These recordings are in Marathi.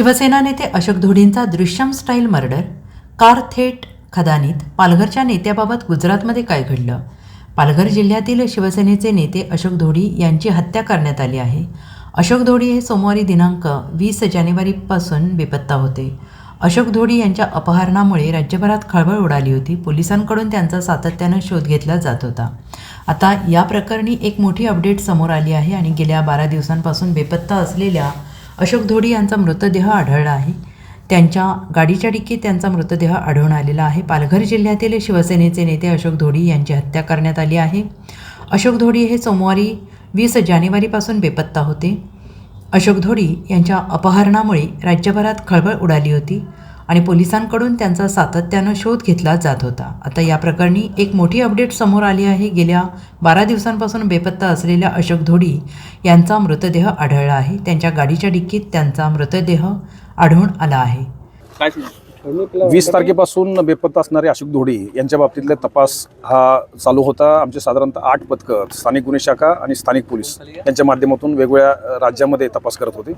शिवसेना नेते अशोक धोडींचा दृश्यम स्टाईल मर्डर कार थेट खदानीत पालघरच्या नेत्याबाबत गुजरातमध्ये काय घडलं? पालघर जिल्ह्यातील शिवसेनेचे नेते अशोक धोडी यांची हत्या करण्यात आली आहे. अशोक धोडी हे सोमवारी दिनांक वीस जानेवारीपासून बेपत्ता होते. अशोक धोडी यांच्या अपहरणामुळे राज्यभरात खळबळ उडाली होती. पोलिसांकडून त्यांचा सातत्यानं शोध घेतला जात होता. आता या प्रकरणी एक मोठी अपडेट समोर आली आहे आणि गेल्या बारा दिवसांपासून बेपत्ता असलेल्या अशोक धोडी यांचा मृतदेह आढळला आहे. त्यांच्या गाडीच्या डिक्कीत त्यांचा मृतदेह आढळून आलेला आहे. पालघर जिल्ह्यातील शिवसेनेचे नेते अशोक धोडी यांची हत्या करण्यात आली आहे. अशोक धोडी हे सोमवारी वीस जानेवारीपासून बेपत्ता होते. अशोक धोडी यांच्या अपहरणामुळे राज्यभरात खळबळ उडाली होती. आणि पोलिसांकडून त्यांचा सातत्यानं शोध घेतला जात होता. आता या प्रकरणी एक मोठी अपडेट समोर आली आहे. गेल्या बारा दिवसांपासून बेपत्ता असलेल्या अशोक धोडी यांचा मृतदेह आढळला आहे. त्यांच्या गाडीच्या डिक्कीत त्यांचा मृतदेह आढळून आला आहे? वीस तारखेपासून बेपत्ता असणारे अशोक धोडी यांच्या बाबतीतले तपास हा चालू होता. आमचे साधारणतः आठ पथकं स्थानिक गुन्हे शाखा आणि स्थानिक पोलीस यांच्या माध्यमातून वेगवेगळ्या राज्यामध्ये तपास करत होते.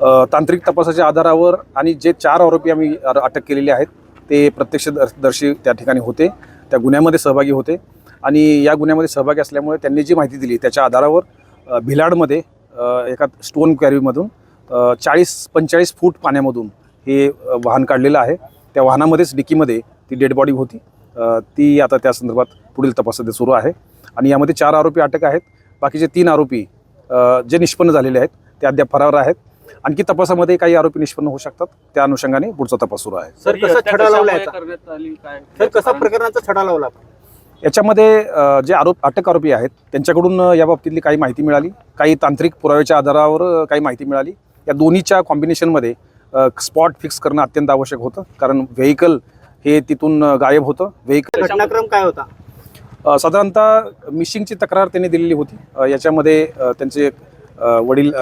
तांत्रिक तपासाच्या आधारावर आणि जे चार आरोपी आम्ही अटक केलेले आहेत ते प्रत्यक्षदर्शी त्या ठिकाणी होते त्या गुन्ह्यामध्ये सहभागी होते आणि या गुन्ह्यामध्ये सहभागी असल्यामुळे त्यांनी जी माहिती दिली त्याच्या आधारावर भिलाडमध्ये एका स्टोन कॅरीमधून चाळीस पंचेचाळीस फूट पाण्यामधून हे वाहन काढलेलं आहे. त्या वाहनामध्येच डिकीमध्ये ती डेड बॉडी होती. ती आता त्या संदर्भात पुढील तपास सध्या सुरू आहे आणि यामध्ये चार आरोपी अटक आहेत. बाकीचे तीन आरोपी जे निष्पन्न झालेले आहेत ते अद्याप फरार आहेत. आणखी तपासामध्ये काही आरोपी निष्पन्न होऊ शकतात. त्या अनुषंगाने पुढचा तपास सुरू आहे. सर ही कसा छडा लावला सर कसा कारण? प्रकरणाचा छडा लावला? याच्यामध्ये जे आरोप अटक आरोपी आहेत त्यांच्याकडून या बाबतीतली काही माहिती मिळाली. काही तांत्रिक पुराव्याच्या आधारावर काही माहिती मिळाली. या दोन्हीच्या कॉम्बिनेशनमध्ये स्पॉट फिक्स करणं अत्यंत आवश्यक होतं. कारण व्हेकल हे तिथून गायब होतं. व्हेकल घटनाक्रम काय होता? साधारणतः मिशिंगची तक्रार त्यांनी दिलेली होती. याच्यामध्ये त्यांचे वडील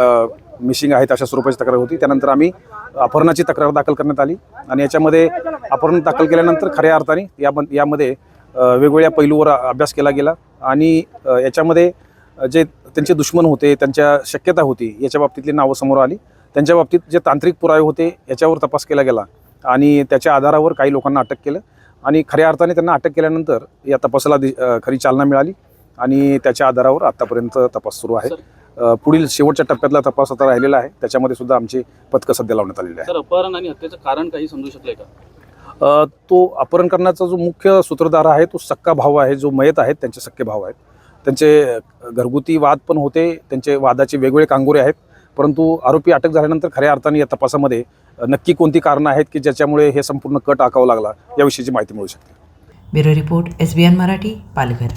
मिसिंग मिशिंग आहेत अशा स्वरूपाची तक्रार होती. त्यानंतर आम्ही अपहरणाची तक्रार दाखल करण्यात आली आणि याच्यामध्ये अपहरण दाखल केल्यानंतर खऱ्या अर्थाने या यामध्ये वेगवेगळ्या पैलूवर अभ्यास केला गेला आणि याच्यामध्ये जे त्यांचे दुश्मन होते त्यांच्या शक्यता होती याच्या बाबतीतली नावं समोर आली. त्यांच्या बाबतीत जे तांत्रिक पुरावे होते याच्यावर तपास केला गेला आणि त्याच्या आधारावर काही लोकांना अटक केलं आणि खऱ्या अर्थाने त्यांना अटक केल्यानंतर या तपासाला दि- खरी चालना मिळाली आणि त्याच्या आधारावर आत्तापर्यंत तपास सुरू आहे. पुढील शेवटच्या टप्प्यातला तपास आता राहिलेला आहे. त्याच्यामध्ये सुद्धा आमची पथकं सध्या लावण्यात आलेली आहे सर अपहरण आणि हत्येचं कारण काही समजू शकलंय का? तो अपहरण करण्याचा जो मुख्य सूत्रधार आहे तो सक्का भाऊ आहे जो मयत आहेत त्यांचे सक्के भाऊ आहेत. त्यांचे घरगुती वाद पण होते त्यांचे वादाचे वेगवेगळे कांगोरे आहेत. परंतु आरोपी अटक झाल्यानंतर खऱ्या अर्थाने या तपासामध्ये नक्की कोणती कारणं आहेत की ज्याच्यामुळे हे संपूर्ण कट आकावं लागला याविषयीची माहिती मिळू शकते. Bureau report S B N Marathi Palghar.